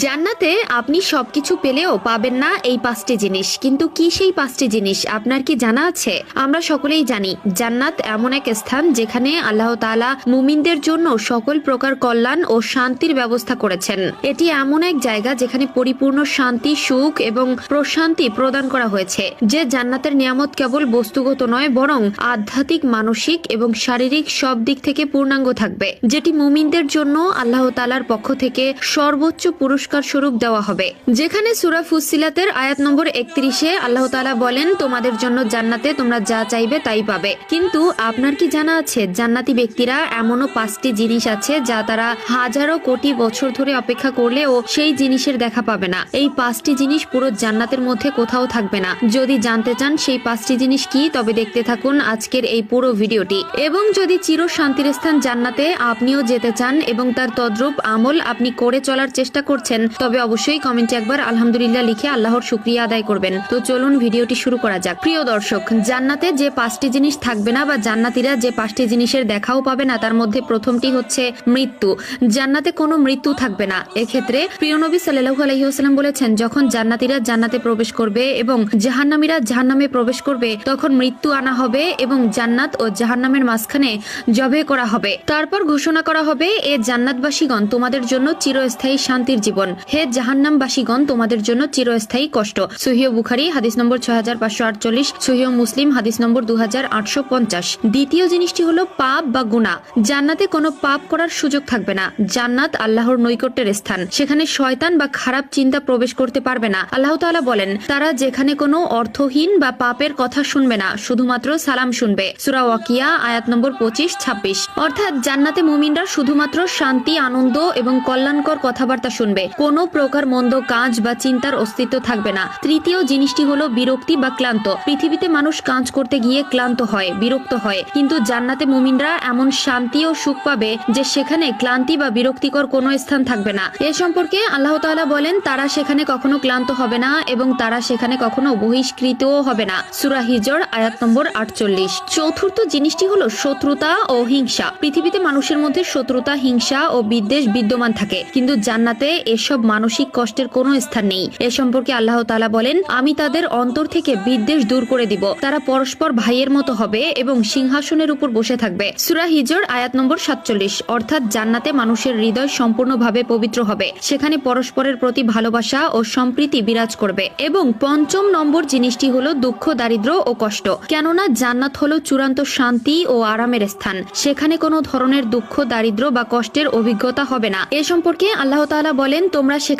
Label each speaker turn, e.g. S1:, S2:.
S1: জান্নাতে আপনি সবকিছু পেলেও পাবেন না এই পাঁচটি জিনিস। কিন্তু কি সেই পাঁচটি জিনিস? আপনার কি জানা আছে? আমরা সকলেই জানি, জান্নাত এমন এক স্থান যেখানে আল্লাহ তাআলা মুমিনদের জন্য সকল প্রকার কল্যাণ ও শান্তির ব্যবস্থা করেছেন। এটি এমন এক জায়গা যেখানে পরিপূর্ণ শান্তি, সুখ এবং প্রশান্তি প্রদান করা হয়েছে, যে জান্নাতের নিয়ামত কেবল বস্তুগত নয়, বরং আধ্যাত্মিক, মানসিক এবং শারীরিক সব দিক থেকে পূর্ণাঙ্গ থাকবে। যেটি মুমিনদের জন্য আল্লাহ তালার পক্ষ থেকে সর্বোচ্চ পুরস্কার স্বরূপ দেওয়া হবে। যেখানে সুরা ফুসিলাতের আয়াত নম্বর একত্রিশে আল্লাহ তালা বলেন, তোমাদের জন্য জান্নাতে তোমরা যা চাইবে তাই পাবে। কিন্তু আপনার কি জানা আছে, জান্নাতি ব্যক্তিরা এমনও পাঁচটি জিনিস আছে যা তারা হাজারো কোটি বছর ধরে অপেক্ষা করলেও সেই জিনিসের দেখা পাবে না? এই পাঁচটি জিনিস পুরো জান্নাতের মধ্যে কোথাও থাকবে না। যদি জানতে চান সেই পাঁচটি জিনিস কি, তবে দেখতে থাকুন আজকের এই পুরো ভিডিওটি। এবং যদি চির শান্তির স্থান জান্নাতে আপনিও যেতে চান এবং তার তদ্রূপ আমল আপনি করে চলার চেষ্টা করছেন তবে অবশ্যই কমেন্টে একবার আলহামদুলিল্লাহ লিখে আল্লাহর শুক্রিয়া আদায় করবেন। তো চলুন ভিডিওটি শুরু করা যাক। প্রিয় দর্শক, জান্নাতে যে পাঁচটি জিনিস থাকবে না বা জান্নাতিরা যে পাঁচটি জিনিসের দেখাও পাবে না, তার মধ্যে প্রথমটি হচ্ছে মৃত্যু। জান্নাতে কোনো মৃত্যু থাকবে না। এক্ষেত্রে প্রিয় নবী সাল্লাহু আলহিহাস্লাম বলেছেন, যখন জান্নাতিরা জান্নাতে প্রবেশ করবে এবং জাহান্নামীরা জাহান্নামে প্রবেশ করবে, তখন মৃত্যু আনা হবে এবং জান্নাত ও জাহান্নামের মাঝখানে জবে করা হবে। তারপর ঘোষণা করা হবে, এ জান্নাতবাসীগণ, তোমাদের জন্য চিরস্থায়ী শান্তির জীবন। হে জাহান্নামবাসীগণ, তোমাদের জন্য চিরস্থায়ী কষ্ট। সহিহ বুখারি, হাদিস নম্বর ছয় হাজার পাঁচশো আটচল্লিশ, সহিহ মুসলিম, হাদিস নম্বর দু হাজার আটশো পঞ্চাশ। দ্বিতীয় জিনিসটি হলো পাপ বা গুণা জান্নাতে কোনো পাপ করার সুযোগ থাকবে না। জান্নাত আল্লাহর নৈকট্যের স্থান। সেখানে শয়তান বা খারাপ চিন্তা প্রবেশ করতে পারবে না। আল্লাহ তাআলা বলেন, তারা যেখানে কোনো অর্থহীন বা পাপের কথা শুনবে না, শুধুমাত্র সালাম শুনবে। সুরা ওয়াকিয়া, আয়াত নম্বর পঁচিশ, ছাব্বিশ। অর্থাৎ জান্নাতে মুমিনরা শুধুমাত্র শান্তি, আনন্দ এবং কল্যাণকর কথাবার্তা শুনবে। কোনো প্রকার মন্দ কাজ বা চিন্তার অস্তিত্ব থাকবে না। তৃতীয় জিনিসটি হলো বিরক্তি বা ক্লান্ত। পৃথিবীতে মানুষ কাজ করতে গিয়ে ক্লান্ত হয়, বিরক্ত হয়। কিন্তু জান্নাতে মুমিনরা এমন শান্তি ও সুখ পাবে যে সেখানে ক্লান্তি বা বিরক্তিকর কোনো স্থান থাকবে না। এ সম্পর্কে আল্লাহ তাআলা বলেন, তারা সেখানে কখনো ক্লান্ত হবে না এবং তারা সেখানে কখনো বহিষ্কৃতও হবে না। সুরা হিজর, আয়াত নম্বর আটচল্লিশ। চতুর্থ জিনিসটি হলো শত্রুতা ও হিংসা। পৃথিবীতে মানুষের মধ্যে শত্রুতা, হিংসা ও বিদ্বেষ বিদ্যমান থাকে। কিন্তু জান্নাতে এসব মানসিক কষ্টের কোনো স্থান নেই। এ সম্পর্কে আল্লাহ তাআলা বলেন, আমি তাদের অন্তর থেকে বিদ্বেষ দূর করে দিব। তারা পরস্পর ভাইয়ের মতো হবে এবং সিংহাসনের উপর বসে থাকবে। সুরা হিজর, আয়াত নম্বর সাতচল্লিশ। অর্থাৎ জান্নাতে মানুষের হৃদয় সম্পূর্ণভাবে পবিত্র হবে। সেখানে পরস্পরের প্রতি ভালোবাসা ও সম্প্রীতি বিরাজ করবে। এবং পঞ্চম নম্বর জিনিসটি হলো দুঃখ, দারিদ্র ও কষ্ট। কেননা জান্নাত হলো চূড়ান্ত শান্তি ও আরামের স্থান। সেখানে কোনো ধরনের দুঃখ, দারিদ্র বা কষ্টের অভিজ্ঞতা হবে না। এ সম্পর্কে আল্লাহ তাআলা বলেন তোমরা